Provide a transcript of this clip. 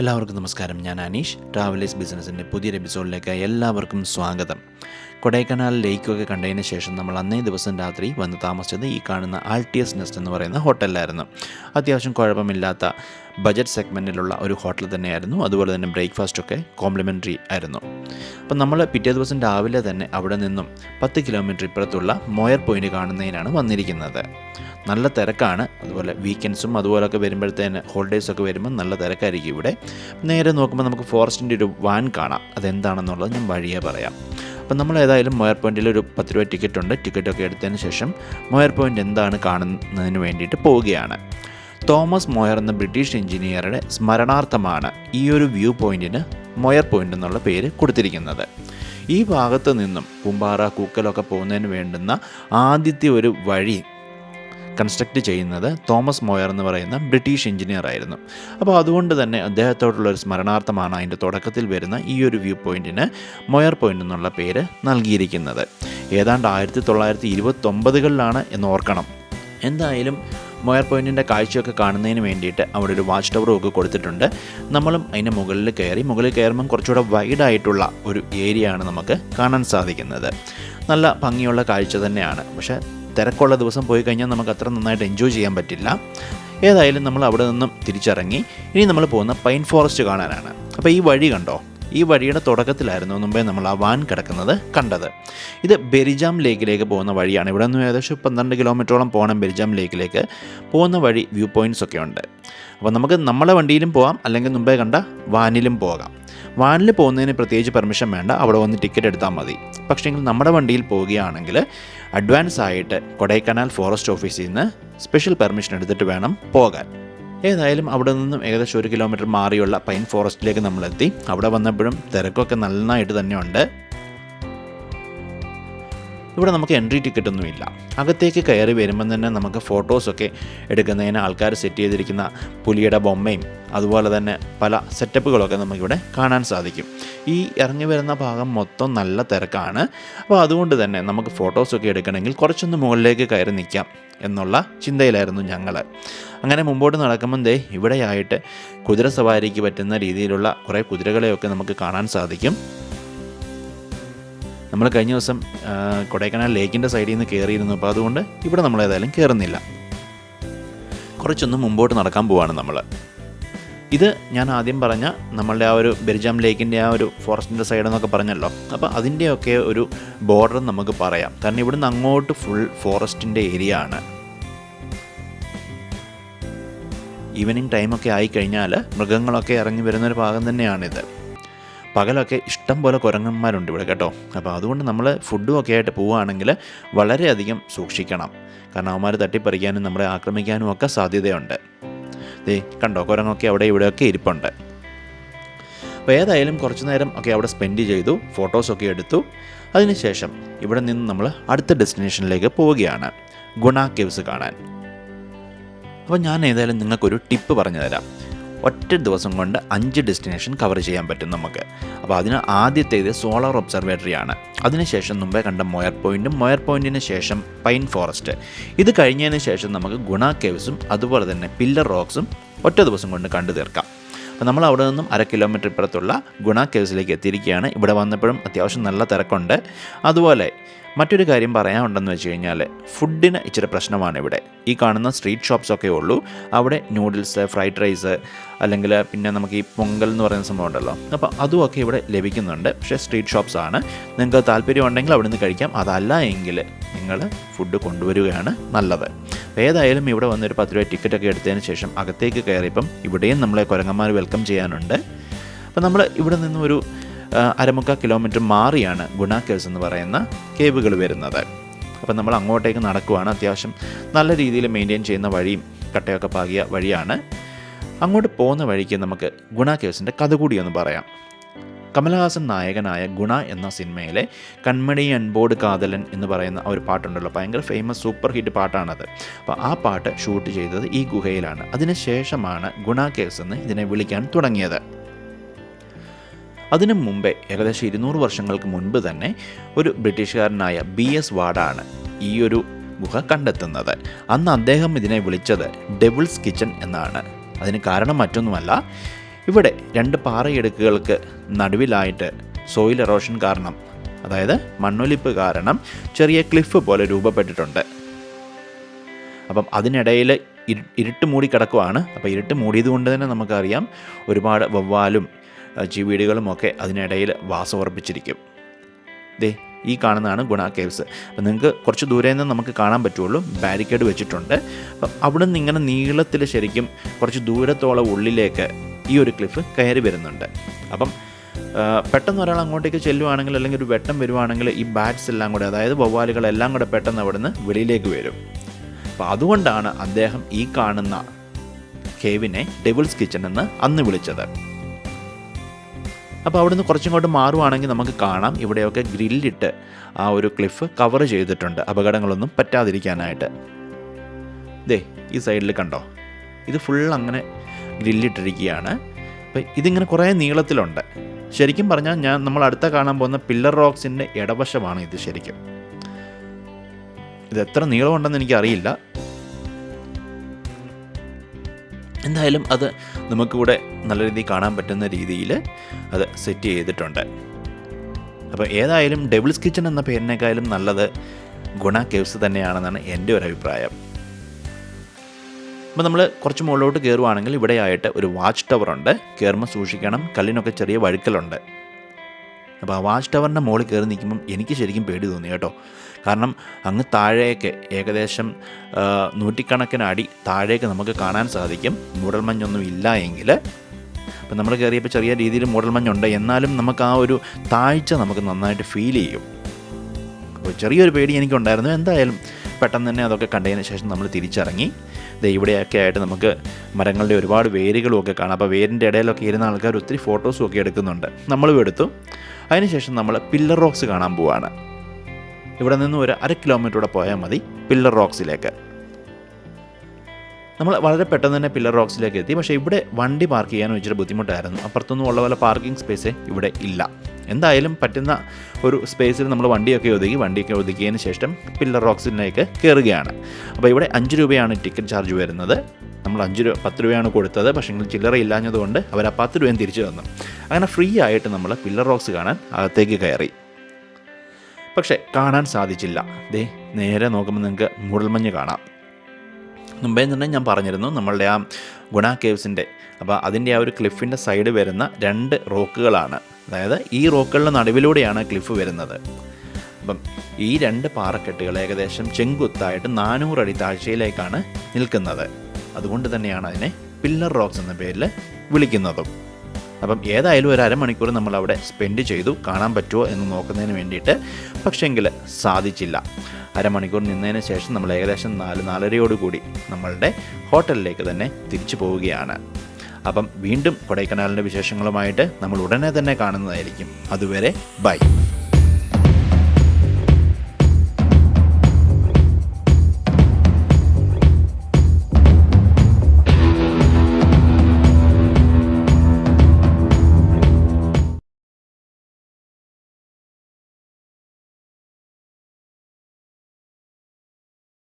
എല്ലാവർക്കും നമസ്കാരം. ഞാൻ അനീഷ്. ട്രാവലേഴ്സ് ബിസിനസ്സിന്റെ പുതിയൊരു എപ്പിസോഡിലേക്ക് എല്ലാവർക്കും സ്വാഗതം. കൊടൈക്കനാൽ ലേക്കൊക്കെ കണ്ടതിന് ശേഷം നമ്മൾ അന്നേ ദിവസം രാത്രി വന്ന് താമസിച്ചത് ഈ കാണുന്ന ആൾട്ടിയസ് നെസ്റ്റ് എന്ന് പറയുന്ന ഹോട്ടലിലായിരുന്നു. അത്യാവശ്യം കുഴപ്പമില്ലാത്ത ബജറ്റ് സെഗ്മെന്റിലുള്ള ഒരു ഹോട്ടൽ തന്നെയായിരുന്നു. അതുപോലെ തന്നെ ബ്രേക്ക്ഫാസ്റ്റൊക്കെ കോംപ്ലിമെന്ററി ആയിരുന്നു. അപ്പം നമ്മൾ പിറ്റേ ദിവസം രാവിലെ തന്നെ അവിടെ നിന്നും പത്ത് കിലോമീറ്റർ ഇപ്പുറത്തുള്ള മോയർ പോയിന്റ് കാണുന്നതിനാണ് വന്നിരിക്കുന്നത്. നല്ല തിരക്കാണ്. അതുപോലെ വീക്കെൻഡ്സും അതുപോലൊക്കെ വരുമ്പോഴത്തേന് ഹോളിഡേയ്സൊക്കെ വരുമ്പോൾ നല്ല തിരക്കായിരിക്കും ഇവിടെ. നേരെ നോക്കുമ്പോൾ നമുക്ക് ഫോറസ്റ്റിന്റെ ഒരു വാൻ കാണാം. അതെന്താണെന്നുള്ളത് ഞാൻ വഴിയേ പറയാം. അപ്പം നമ്മൾ ഏതായാലും മൊയർ പോയിന്റിൽ ഒരു പത്ത് രൂപ ടിക്കറ്റ് ഉണ്ട് ടിക്കറ്റൊക്കെ എടുത്തതിന് ശേഷം മൊയർ പോയിന്റ് എന്താണ് കാണുന്നതിന് വേണ്ടിയിട്ട് പോവുകയാണ്. തോമസ് മൊയർ എന്ന ബ്രിട്ടീഷ് എഞ്ചിനീയറുടെ സ്മരണാർത്ഥമാണ് ഈ ഒരു വ്യൂ പോയിന്റിന് മൊയർ പോയിന്റ് എന്നുള്ള പേര് കൊടുത്തിരിക്കുന്നത്. ഈ ഭാഗത്ത് നിന്നും കുമ്പാറ കൂക്കലൊക്കെ പോകുന്നതിന് വേണ്ടുന്ന ആദ്യത്തെ ഒരു വഴി കൺസ്ട്രക്റ്റ് ചെയ്യുന്നത് തോമസ് മോയർ എന്ന് പറയുന്ന ബ്രിട്ടീഷ് എഞ്ചിനീയർ ആയിരുന്നു. അപ്പോൾ അതുകൊണ്ട് തന്നെ അദ്ദേഹത്തോടുള്ള ഒരു സ്മരണാർത്ഥമാണ് അതിന്റെ തുടക്കത്തിൽ വരുന്ന ഈ ഒരു വ്യൂ പോയിന്റിന് മൊയർ പോയിന്റ് എന്നുള്ള പേര് നൽകിയിരിക്കുന്നത്. ഏതാണ്ട് ആയിരത്തി തൊള്ളായിരത്തി ഇരുപത്തൊമ്പതുകളിലാണ് എന്ന് ഓർക്കണം. എന്തായാലും മൊയർ പോയിന്റിന്റെ കാഴ്ചയൊക്കെ കാണുന്നതിന് വേണ്ടിയിട്ട് അവിടെ ഒരു വാച്ച് ടവറും ഒക്കെ കൊടുത്തിട്ടുണ്ട്. നമ്മളും അതിന്റെ മുകളിൽ കയറി മുകളിൽ കയറുമ്പം കുറച്ചുകൂടെ വൈഡായിട്ടുള്ള ഒരു ഏരിയ ആണ് നമുക്ക് കാണാൻ സാധിക്കുന്നത്. നല്ല ഭംഗിയുള്ള കാഴ്ച തന്നെയാണ്. പക്ഷേ തിരക്കുള്ള ദിവസം പോയി കഴിഞ്ഞാൽ നമുക്ക് അത്ര നന്നായിട്ട് എൻജോയ് ചെയ്യാൻ പറ്റില്ല. ഏതായാലും നമ്മൾ അവിടെ നിന്നും തിരിച്ചിറങ്ങി. ഇനി നമ്മൾ പോകുന്ന പൈൻ ഫോറസ്റ്റ് കാണാനാണ്. അപ്പോൾ ഈ വഴി കണ്ടോ? ഈ വഴിയുടെ തുടക്കത്തിലായിരുന്നു മുമ്പേ നമ്മൾ ആ വാൻ കിടക്കുന്നത് കണ്ടത്. ഇത് ബെരിജാം ലേക്കിലേക്ക് പോകുന്ന വഴിയാണ്. ഇവിടെ നിന്ന് ഏകദേശം പന്ത്രണ്ട് കിലോമീറ്ററോളം പോകണം ബെരിജാം ലേക്കിലേക്ക്. പോകുന്ന വഴി വ്യൂ പോയിന്റ്സ് ഒക്കെ ഉണ്ട്. അപ്പോൾ നമുക്ക് നമ്മളെ വണ്ടിയിലും പോകാം അല്ലെങ്കിൽ മുമ്പേ കണ്ട വാനിലും പോകാം. വാനിൽ പോകുന്നതിന് പ്രത്യേകിച്ച് പെർമിഷൻ വേണ്ട. അവിടെ വന്ന് ടിക്കറ്റ് എടുത്താൽ മതി. പക്ഷേങ്കിൽ നമ്മുടെ വണ്ടിയിൽ പോവുകയാണെങ്കിൽ അഡ്വാൻസ് ആയിട്ട് കൊടൈക്കനാൽ ഫോറസ്റ്റ് ഓഫീസിൽ നിന്ന് സ്പെഷ്യൽ പെർമിഷൻ എടുത്തിട്ട് വേണം പോകാൻ. ഏതായാലും അവിടെ നിന്നും ഏകദേശം ഒരു കിലോമീറ്റർ മാറിയുള്ള പൈൻ ഫോറസ്റ്റിലേക്ക് നമ്മളെത്തി. അവിടെ വന്നപ്പോഴും തിരക്കൊക്കെ നന്നായിട്ട് തന്നെയുണ്ട് ഇവിടെ നമുക്ക് എൻട്രി ടിക്കറ്റ് ഒന്നുമില്ല അകത്തേക്ക് കയറി വരുമ്പം തന്നെ നമുക്ക് ഫോട്ടോസൊക്കെ എടുക്കുന്നതിന് ആൾക്കാർ സെറ്റ് ചെയ്തിരിക്കുന്ന പുലിയുടെ ബൊമ്മയും അതുപോലെ തന്നെ പല സെറ്റപ്പുകളൊക്കെ നമുക്കിവിടെ കാണാൻ സാധിക്കും. ഈ ഇറങ്ങി വരുന്ന ഭാഗം മൊത്തം നല്ല തിരക്കാണ്. അപ്പോൾ അതുകൊണ്ട് തന്നെ നമുക്ക് ഫോട്ടോസൊക്കെ എടുക്കണമെങ്കിൽ കുറച്ചൊന്ന് മുകളിലേക്ക് കയറി നിൽക്കാം എന്നുള്ള ചിന്തയിലായിരുന്നു ഞങ്ങൾ അങ്ങനെ മുമ്പോട്ട് നടക്കുമ്പോൾ ദേ ഇവിടെയായിട്ട് കുതിര സവാരിക്ക് പറ്റുന്ന രീതിയിലുള്ള കുറേ കുതിരകളെയൊക്കെ നമുക്ക് കാണാൻ സാധിക്കും. നമ്മൾ കഴിഞ്ഞ ദിവസം കൊടൈക്കനാൽ ലേക്കിന്റെ സൈഡിൽ നിന്ന് കയറിയിരുന്നു അപ്പോൾ അതുകൊണ്ട് ഇവിടെ നമ്മൾ ഏതായാലും കയറുന്നില്ല കുറച്ചൊന്ന് മുമ്പോട്ട് നടക്കാൻ പോവാണ് നമ്മൾ. ഇത് ഞാൻ ആദ്യം പറഞ്ഞ നമ്മളുടെ ആ ഒരു ബെർജാം ലേക്കിന്റെ ആ ഒരു ഫോറസ്റ്റിന്റെ സൈഡ് എന്നൊക്കെ പറഞ്ഞല്ലോ. അപ്പോൾ അതിന്റെയൊക്കെ ഒരു ബോർഡർ നമുക്ക് പറയാം. കാരണം ഇവിടുന്ന് അങ്ങോട്ട് ഫുൾ ഫോറസ്റ്റിന്റെ ഏരിയ ആണ്. ഈവനിങ് ടൈമൊക്കെ ആയിക്കഴിഞ്ഞാൽ മൃഗങ്ങളൊക്കെ ഇറങ്ങി വരുന്നൊരു ഭാഗം തന്നെയാണിത്. പകലൊക്കെ ഇഷ്ടം പോലെ കുരങ്ങന്മാരുണ്ട് ഇവിടെ കേട്ടോ. അപ്പോൾ അതുകൊണ്ട് നമ്മൾ ഫുഡും ഒക്കെ ആയിട്ട് പോവുകയാണെങ്കിൽ വളരെയധികം സൂക്ഷിക്കണം. കാരണം അവന്മാർ തട്ടിപ്പറിക്കാനും നമ്മളെ ആക്രമിക്കാനും ഒക്കെ സാധ്യതയുണ്ട്. ദേ കണ്ടോ കുരങ്ങൊക്കെ അവിടെ ഇവിടെയൊക്കെ ഇരിപ്പുണ്ട്. അപ്പോൾ ഏതായാലും കുറച്ച് നേരം ഒക്കെ അവിടെ സ്പെൻഡ് ചെയ്തു ഫോട്ടോസൊക്കെ എടുത്തു. അതിനുശേഷം ഇവിടെ നിന്ന് നമ്മൾ അടുത്ത ഡെസ്റ്റിനേഷനിലേക്ക് പോവുകയാണ്. ഗുണ കേവ്സ് കാണാൻ. അപ്പോൾ ഞാൻ ഏതായാലും നിങ്ങൾക്കൊരു ടിപ്പ് പറഞ്ഞു തരാം ഒറ്റ ദിവസം കൊണ്ട് അഞ്ച് ഡെസ്റ്റിനേഷൻ കവർ ചെയ്യാൻ പറ്റും നമുക്ക്. അപ്പോൾ അതിന് ആദ്യത്തേത് സോളാർ ഒബ്സർവേറ്ററി ആണ്. അതിനുശേഷം മുമ്പേ കണ്ട മൊയർ പോയിന്റും മൊയർ പോയിന്റിന് ശേഷം പൈൻ ഫോറസ്റ്റ് ഇത് കഴിഞ്ഞതിന് ശേഷം നമുക്ക് ഗുണ കേവ്സും അതുപോലെ തന്നെ പില്ലർ റോക്സും ഒറ്റ ദിവസം കൊണ്ട് കണ്ടു തീർക്കാം അപ്പോൾ നമ്മൾ അവിടെ നിന്നും അര കിലോമീറ്റർ ഇപ്പുറത്തുള്ള ഗുണ കേവ്സിലേക്ക് എത്തിയിരിക്കുകയാണ്. ഇവിടെ വന്നപ്പോഴും അത്യാവശ്യം നല്ല തിരക്കുണ്ട്. അതുപോലെ മറ്റൊരു കാര്യം പറയാനുണ്ടെന്ന് വെച്ച് കഴിഞ്ഞാൽ ഫുഡിന് ഇച്ചിരി പ്രശ്നമാണ് ഇവിടെ. ഈ കാണുന്ന സ്ട്രീറ്റ് ഷോപ്സ് ഒക്കെ ഉള്ളൂ. അവിടെ നൂഡിൽസ് ഫ്രൈഡ് റൈസ് അല്ലെങ്കിൽ പിന്നെ നമുക്ക് ഈ പൊങ്കൽ എന്ന് പറയുന്ന സംഭവം ഉണ്ടല്ലോ. അപ്പോൾ അതുമൊക്കെ ഇവിടെ ലഭിക്കുന്നുണ്ട്. പക്ഷേ സ്ട്രീറ്റ് ഷോപ്സ് ആണ്. നിങ്ങൾക്ക് താല്പര്യം ഉണ്ടെങ്കിൽ അവിടെ നിന്ന് കഴിക്കാം. അതല്ല എങ്കിൽ നിങ്ങൾ ഫുഡ് കൊണ്ടുവരികയാണ് നല്ലത്. ഏതായാലും ഇവിടെ വന്നൊരു പത്ത് രൂപ ടിക്കറ്റൊക്കെ എടുത്തതിന് ശേഷം അകത്തേക്ക് കയറിയപ്പം ഇവിടെയും നമ്മളെ കുരങ്ങന്മാർ വെൽക്കം ചെയ്യാനുണ്ട്. അപ്പം നമ്മൾ ഇവിടെ നിന്നും ഒരു അരമുക്കാൽ കിലോമീറ്റർ മാറിയാണ് ഗുണ കേവ്സ് എന്ന് പറയുന്ന കേവുകൾ വരുന്നത്. അപ്പം നമ്മൾ അങ്ങോട്ടേക്ക് നടക്കുവാണ്. അത്യാവശ്യം നല്ല രീതിയിൽ മെയിന്റെയിൻ ചെയ്യുന്ന വഴിയും കട്ടയൊക്കെ പാകിയ വഴിയാണ്. അങ്ങോട്ട് പോകുന്ന വഴിക്ക് നമുക്ക് ഗുണ കേവ്സിന്റെ കഥ കൂടി ഒന്ന് പറയാം. കമലഹാസൻ നായകനായ ഗുണ എന്ന സിനിമയിലെ കൺമണി അൻബോർഡ് കാതലൻ എന്ന് പറയുന്ന ഒരു പാട്ടുണ്ടല്ലോ. ഭയങ്കര ഫേമസ് സൂപ്പർ ഹിറ്റ് പാട്ടാണത്. അപ്പോൾ ആ പാട്ട് ഷൂട്ട് ചെയ്തത് ഈ ഗുഹയിലാണ്. അതിനുശേഷമാണ് ഗുണ കേസ് എന്ന് ഇതിനെ വിളിക്കാൻ തുടങ്ങിയത്. അതിനു മുമ്പേ ഏകദേശം ഇരുന്നൂറ് വർഷങ്ങൾക്ക് മുൻപ് തന്നെ ഒരു ബ്രിട്ടീഷുകാരനായ ബി എസ് വാർഡാണ് ഈ ഒരു ഗുഹ കണ്ടെത്തുന്നത്. അന്ന് അദ്ദേഹം ഇതിനെ വിളിച്ചത് ഡെവിൾസ് കിച്ചൺ എന്നാണ്. അതിന് കാരണം മറ്റൊന്നുമല്ല ഇവിടെ രണ്ട് പാറയിടുക്കുകൾക്ക് നടുവിലായിട്ട് സോയിൽ എറോഷൻ കാരണം അതായത് മണ്ണൊലിപ്പ് കാരണം ചെറിയ ക്ലിഫ് പോലെ രൂപപ്പെട്ടിട്ടുണ്ട്. അപ്പം അതിനിടയിൽ ഇരു ഇരുട്ട് മൂടി കിടക്കുവാണ്. അപ്പോൾ ഇരുട്ട് മൂടിയത് കൊണ്ട് തന്നെ നമുക്കറിയാം ഒരുപാട് വവ്വാലും ചീവീടുകളും ഒക്കെ അതിനിടയിൽ വാസം ഉറപ്പിച്ചിരിക്കും ദേ ഈ കാണുന്നതാണ് ഗുണ കേവ്സ്. അപ്പം നിങ്ങൾക്ക് കുറച്ച് ദൂരെ നിന്ന് നമുക്ക് കാണാൻ പറ്റുള്ളൂ. ബാരിക്കേഡ് വെച്ചിട്ടുണ്ട്. അപ്പം അവിടെ നിന്ന് ഇങ്ങനെ നീളത്തിൽ ശരിക്കും കുറച്ച് ദൂരത്തോളം ഉള്ളിലേക്ക് ഈ ഒരു ക്ലിഫ് കയറി വരുന്നുണ്ട്. അപ്പം പെട്ടെന്ന് ഒരാൾ അങ്ങോട്ടേക്ക് ചെല്ലുവാണെങ്കിൽ അല്ലെങ്കിൽ ഒരു വെട്ടം വരുവാണെങ്കിൽ ഈ ബാറ്റ്സ് എല്ലാം കൂടെ അതായത് വവ്വാലുകളെല്ലാം കൂടെ പെട്ടെന്ന് അവിടുന്ന് വെളിയിലേക്ക് വരും. അപ്പോൾ അതുകൊണ്ടാണ് അദ്ദേഹം ഈ കാണുന്ന കേവിനെ ഡെവിൾസ് കിച്ചൺ എന്ന് അന്ന് വിളിച്ചത്. അപ്പോൾ അവിടുന്ന് കുറച്ചിങ്ങോട്ട് മാറുവാണെങ്കിൽ നമുക്ക് കാണാം. ഇവിടെയൊക്കെ ഗ്രില്ലിട്ട് ആ ഒരു ക്ലിഫ് കവർ ചെയ്തിട്ടുണ്ട്. അപകടങ്ങളൊന്നും പറ്റാതിരിക്കാനായിട്ട്. ദേ ഈ സൈഡിൽ കണ്ടോ? ഇത് ഫുൾ അങ്ങനെ ഗ്രില്ലിട്ടിരിക്കുകയാണ്. അപ്പോൾ ഇതിങ്ങനെ കുറേ നീളത്തിലുണ്ട്. ശരിക്കും പറഞ്ഞാൽ ഞാൻ നമ്മൾ അടുത്ത കാണാൻ പോകുന്ന പില്ലർ റോക്സിന്റെ ഇടവശമാണ് ഇത് ശരിക്കും. ഇത് എത്ര നീളമുണ്ടെന്ന് എനിക്കറിയില്ല. എന്തായാലും അത് നമുക്കിവിടെ നല്ല രീതിയിൽ കാണാൻ പറ്റുന്ന രീതിയിൽ അത് സെറ്റ് ചെയ്തിട്ടുണ്ട്. അപ്പോൾ ഏതായാലും ഡെവിൾസ് കിച്ചൺ എന്ന പേരിനേക്കാളും നല്ലത് ഗുണ കേവ്സ് തന്നെയാണെന്നാണ് എന്റെ ഒരു അഭിപ്രായം. അപ്പോൾ നമ്മൾ കുറച്ച് മുകളിലോട്ട് കയറുവാണെങ്കിൽ ഇവിടെയായിട്ട് ഒരു വാച്ച് ടവർ ഉണ്ട്. കയറുമ്പോൾ സൂക്ഷിക്കണം. കല്ലിനൊക്കെ ചെറിയ വഴുക്കലുണ്ട്. അപ്പോൾ ആ വാച്ച് ടവറിന്റെ മുകളിൽ കയറി നിൽക്കുമ്പം എനിക്ക് ശരിക്കും പേടി തോന്നി കേട്ടോ. കാരണം അങ്ങ് താഴേക്ക് ഏകദേശം നൂറ്റിക്കണക്കിന് അടി താഴേക്ക് നമുക്ക് കാണാൻ സാധിക്കും. മൂടൽമഞ്ഞൊന്നും ഇല്ല എങ്കിൽ അപ്പം നമ്മൾ കയറിയപ്പോൾ ചെറിയ രീതിയിൽ മൂടൽമഞ്ഞുണ്ട് എന്നാലും നമുക്ക് ആ ഒരു താഴ്ച നമുക്ക് നന്നായിട്ട് ഫീൽ ചെയ്യും. അപ്പോൾ ചെറിയൊരു പേടി എനിക്കുണ്ടായിരുന്നു. എന്തായാലും പെട്ടെന്ന് തന്നെ അതൊക്കെ കണ്ടതിന് ശേഷം നമ്മൾ തിരിച്ചിറങ്ങി. ദേ ഇവിടെയൊക്കെ ആയിട്ട് നമുക്ക് മരങ്ങളുടെ ഒരുപാട് വേരുകളും ഒക്കെ കാണാം. അപ്പോൾ വേരിന്റെ ഇടയിലൊക്കെ ഇരുന്ന ആൾക്കാർ ഒത്തിരി ഫോട്ടോസും ഒക്കെ എടുക്കുന്നുണ്ട്. നമ്മളും എടുത്തു. അതിനുശേഷം നമ്മൾ പില്ലർ റോക്സ് കാണാൻ പോവാണ്. ഇവിടെ നിന്ന് ഒരു അര കിലോമീറ്റർ പോയാൽ മതി പില്ലർ റോക്സിലേക്ക് നമ്മൾ വളരെ പെട്ടെന്ന് തന്നെ പില്ലർ റോക്സിലേക്ക് എത്തി. പക്ഷേ ഇവിടെ വണ്ടി പാർക്ക് ചെയ്യാൻ ഇച്ചിരി ബുദ്ധിമുട്ടായിരുന്നു. അപ്പുറത്തൊന്നും ഉള്ള പോലെ പാർക്കിംഗ് സ്പേസ് ഇവിടെ ഇല്ല. എന്തായാലും പറ്റുന്ന ഒരു സ്പേസിൽ നമ്മൾ വണ്ടിയൊക്കെ ഒതുക്കി വണ്ടിയൊക്കെ ഒതുക്കിയതിന് ശേഷം പില്ലർ റോക്സിലേക്ക് കയറുകയാണ് അപ്പോൾ ഇവിടെ അഞ്ച് രൂപയാണ് ടിക്കറ്റ് ചാർജ് വരുന്നത്. നമ്മൾ അഞ്ച് രൂപ പത്ത് രൂപയാണ് കൊടുത്തത്. പക്ഷേ ചില്ലറ ഇല്ലാഞ്ഞതുകൊണ്ട് അവർ ആ പത്ത് രൂപയും തിരിച്ചു തന്നു. അങ്ങനെ ഫ്രീ ആയിട്ട് നമ്മൾ പില്ലർ റോക്സ് കാണാൻ അകത്തേക്ക് കയറി. പക്ഷേ കാണാൻ സാധിച്ചില്ല. ദേ നേരെ നോക്കുമ്പോൾ നിങ്ങൾക്ക് മൂടൽമഞ്ഞ് കാണാം. മുമ്പേ തന്നെ ഞാൻ പറഞ്ഞിരുന്നു നമ്മളുടെ ആ ഗുണ കേവ്സിന്റെ അപ്പോൾ അതിന്റെ ആ ഒരു ക്ലിഫിന്റെ സൈഡ് വരുന്ന രണ്ട് റോക്കുകളാണ് അതായത് ഈ റോക്കുകളുടെ നടുവിലൂടെയാണ് ക്ലിഫ് വരുന്നത്. അപ്പം ഈ രണ്ട് പാറക്കെട്ടുകൾ ഏകദേശം ചെങ്കുത്തായിട്ട് നാനൂറടി താഴ്ചയിലേക്കാണ് നിൽക്കുന്നത്. അതുകൊണ്ട് തന്നെയാണ് അതിനെ പില്ലർ റോക്സ് എന്ന പേരിൽ വിളിക്കുന്നതും. അപ്പം ഏതായാലും ഒരു അരമണിക്കൂർ നമ്മൾ അവിടെ സ്പെൻഡ് ചെയ്തു. കാണാൻ പറ്റുമോ എന്ന് നോക്കുന്നതിന് വേണ്ടിയിട്ട് പക്ഷേങ്കിൽ സാധിച്ചില്ല. അരമണിക്കൂർ നിന്നതിന് ശേഷം നമ്മൾ ഏകദേശം നാല് നാലരയോടുകൂടി നമ്മളുടെ ഹോട്ടലിലേക്ക് തന്നെ തിരിച്ചു പോവുകയാണ്. അപ്പം വീണ്ടും കൊടൈക്കനാലിന്റെ വിശേഷങ്ങളുമായിട്ട് നമ്മൾ ഉടനെ തന്നെ കാണുന്നതായിരിക്കും. അതുവരെ ബൈ.